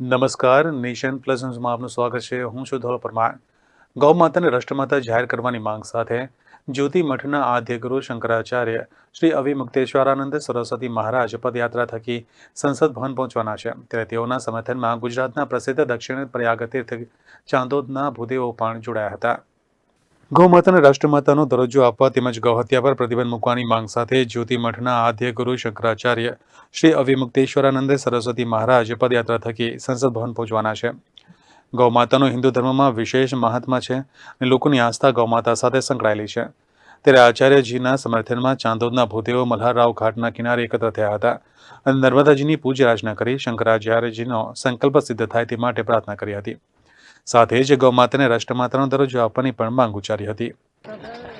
નમસ્કાર, nation plus ન્યૂઝમાં આપનું સ્વાગત છે. હું છું ધોલ પરમાર. ગૌ માતાને રાષ્ટ્રમાતા જાહેર કરવાની માંગ સાથે જ્યોતિ મઠના આદ્યગુરુ શંકરાચાર્ય શ્રી અવિમુક્તેશ્વરાનંદ સરસ્વતી મહારાજ પદયાત્રા થકી સંસદ ભવન પહોંચવાના છે. ત્યારે તેઓના સમર્થનમાં ગુજરાતના પ્રસિદ્ધ દક્ષિણ પ્રયાગ તીર્થ ચાંદોદના ભૂદેવો પણ જોડાયા હતા. ગૌ માતાને રાષ્ટ્રમાતાનો દરજ્જો આપવા તેમજ ગૌહત્યા પર પ્રતિબંધ મૂકવાની માંગ સાથે જ્યોતિ મઠના આદ્ય ગુરુ શંકરાચાર્ય શ્રી અવિમુક્તેશ્વરાનંદે સરસ્વતી મહારાજ પદયાત્રા થકી સંસદ ભવન પહોંચવાના છે. ગૌમાતાનો હિન્દુ ધર્મમાં વિશેષ મહાત્મા છે અને લોકોની આસ્થા ગૌમાતા સાથે સંકળાયેલી છે. ત્યારે આચાર્યજીના સમર્થનમાં ચાંદોદના ભૂતેઓ મલ્હારરાવ ઘાટના કિનારે એકત્ર થયા હતા અને નર્મદાજીની પૂજ્ય અર્ચના કરી શંકરાચાર્યજીનો સંકલ્પ સિદ્ધ થાય તે માટે પ્રાર્થના કરી હતી. સાથે જ ગૌ માતાને રાષ્ટ્રમાતાનો દરજ્જો આપવાની પણ માંગ ઉચ્ચારી હતી.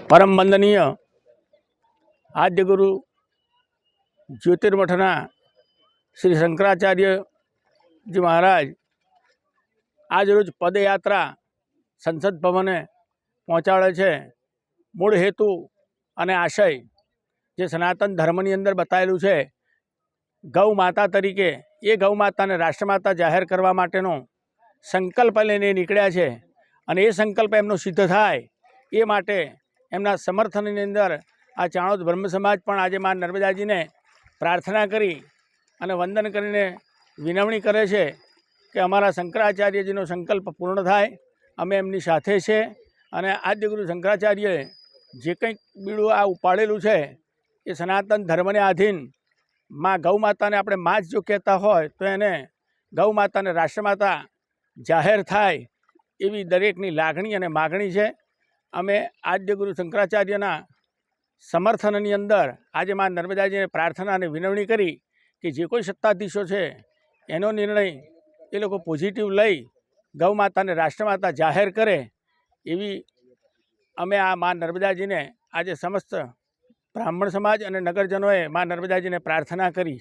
પરમ વંદનીય આદ્યગુરુ જ્યોતિર્મઠના શ્રી શંકરાચાર્યજી મહારાજ આજરોજ પદયાત્રા સંસદ ભવને પહોંચાડે છે. મૂળ હેતુ અને આશય જે સનાતન ધર્મની અંદર બતાવેલું છે. ગૌ માતા તરીકે એ ગૌ માતાને રાષ્ટ્રમાતા જાહેર કરવા માટેનો સંકલ્પ લઈને નીકળ્યા છે અને એ સંકલ્પ એમનો સિદ્ધ થાય એ માટે એમના સમર્થનની અંદર આ ચાણોદ બ્રહ્મ સમાજ પણ આજે મા નર્મદાજીને પ્રાર્થના કરી અને વંદન કરીને વિનવણી કરે છે કે અમારા શંકરાચાર્યજીનો સંકલ્પ પૂર્ણ થાય. અમે એમની સાથે છે અને આદ્યગુરુ શંકરાચાર્યએ જે કંઈક બીડું આ ઉપાડેલું છે એ સનાતન ધર્મને આધીનમાં ગૌ માતાને આપણે માં જ કહેતા હોય તો એને ગૌ માતાને રાષ્ટ્રમાતા જાહેર થાય એવી દરેકની લાગણી અને માગણી છે. અમે આદ્ય ગુરુ શંકરાચાર્યના સમર્થનની અંદર આજે મા નર્મદાજીને પ્રાર્થના અને વિનવણી કરી કે જે કોઈ સત્તાધીશો છે, એનો નિર્ણય એ લોકો પોઝિટિવ લઈ ગૌ માતાને રાષ્ટ્રમાતા જાહેર કરે એવી અમે આ મા નર્મદાજીને આજે સમસ્ત બ્રાહ્મણ સમાજ અને નગરજનોએ મા નર્મદાજીને પ્રાર્થના કરી